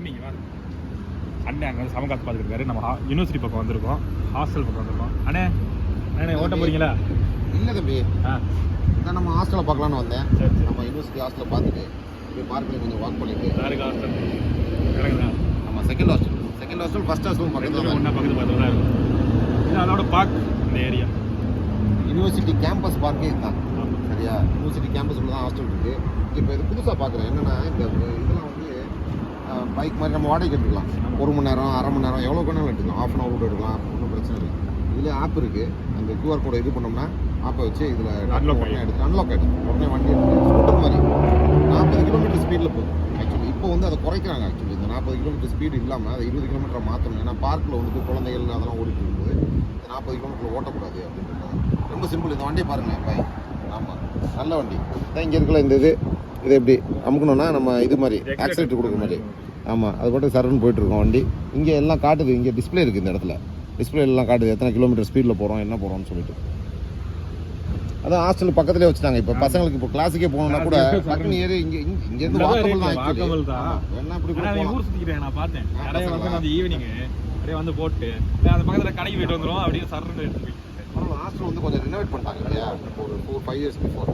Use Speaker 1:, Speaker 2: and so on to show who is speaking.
Speaker 1: தம்பிங்க வா. அண்ணே அங்கே வந்து சமகாத்து பார்த்துருக்காரு நம்ம யூனிவர்சிட்டி பக்கம் வந்திருக்கோம். ஹாஸ்டல் பக்கம் வந்திருக்கோம். அண்ணே அண்ணே ஓட்ட போறீங்களா?
Speaker 2: இல்லை தம்பி.
Speaker 1: ஆ.
Speaker 2: நான் நம்ம ஹாஸ்டலில் பார்க்கலான்னு வந்தேன்.
Speaker 1: சரி
Speaker 2: நம்ம யூனிவர்சிட்டி ஹாஸ்டலில் பார்த்துட்டு இப்படி பார்க்கில் கொஞ்சம் வாக் பண்ணிட்டு
Speaker 1: யாருக்கு ஹாஸ்டல் கிடக்குதா?
Speaker 2: நம்ம second hostel second hostel first hostel பக்கத்தில்
Speaker 1: ஒன்றா பக்கத்து பக்கத்தில் தான் இருக்கும். இது அதோட பார்க் இந்த ஏரியா
Speaker 2: யூனிவர்சிட்டி கேம்பஸ் பார்க்கே இதுதான். சரியா? யூனிவர்சிட்டி கேம்பஸ்க்குள்ள தான் ஹாஸ்டல் இருக்குது இப்போ இது புதுசாக பார்க்குறேன். என்னென்னா இந்த இதெல்லாம் பைக் மாதிரி நம்ம வாடகைக்கு எடுத்துக்கலாம். ஒரு மணி நேரம் அரை மணி நேரம் எவ்வளோ வேணாலும் எடுத்துக்கலாம். ஆஃப் அன் ஹவர் கூட எடுக்கலாம். ஒன்றும் பிரச்சனை இல்லை. இதில் ஆப் இருக்குது அந்த கியூஆர் கோடை இது பண்ணோம்னா ஆப்பை வச்சு இதில்
Speaker 1: Unlock
Speaker 2: உடனே. எடுத்து அன்லாக் ஆகிடும் உடனே வண்டி எடுத்து ஸ்கூட்டர் மாதிரி. நாற்பது கிலோமீட்டர் ஸ்பீடில் போகும் ஆக்சுவலி இப்போ வந்து அதை குறைக்கிறாங்க ஆக்சுவலி இந்த நாற்பது கிலோமீட்டர் ஸ்பீடு இல்லாமல் அதை இருபது கிலோமீட்டர் மாற்றணும் ஏன்னா பார்க்கில் வந்துட்டு குழந்தைகள் அதெல்லாம் ஓடிட்டு இருக்கும்போது இந்த நாற்பது கிலோமீட்டர் ஓட்டக்கூடாது அப்படின்றது ரொம்ப சிம்பிள் இந்த வண்டியை பாருங்கள் பை. ஆமாம் நல்ல வண்டி. இங்கே இருக்கல இந்த இது. இது எப்படி அமுக்கணும்னா நம்ம இது மாதிரி ஆக்சிலேட்டர் கொடுக்குற மாதிரி. ஆமாம் அது பாட்டு சரன்னு போயிட்டு இருக்கோம் வண்டி. இங்கே எல்லாம் காட்டுது இங்கே டிஸ்ப்ளே இருக்குது இந்த இடத்துல. டிஸ்பிளே எல்லாம் காட்டுது எத்தனை கிலோமீட்டர் ஸ்பீடில் போகிறோம் என்ன போகிறோம்னு சொல்லிட்டு. அதான் ஹாஸ்டல் பக்கத்துலேயே வச்சுட்டாங்க. இப்போ பசங்களுக்கு இப்போ கிளாஸுக்கே போகணும்னா கூட டக்குனு ஏறி இங்கே இங்கே இங்கேருந்து வாக்கபிள் தான்
Speaker 1: walkable தான்.
Speaker 2: வேணா
Speaker 1: ஊர் சுற்றிக்கிறேன் நான் பார்த்தேன். நிறைய வந்து? அந்த ஈவினிங் அப்படியே வந்து போட்டு அந்த பக்கத்தில் கடைக்கு போயிட்டு வந்துடும் அப்படியே
Speaker 2: ஆனால் ஹாஸ்டல் வந்து கொஞ்சம் ரினோவேட் பண்ணிட்டாங்க இல்லையா? ஒரு ஃபோர் ஃபைவ் இயர்ஸ் பிஃபோர்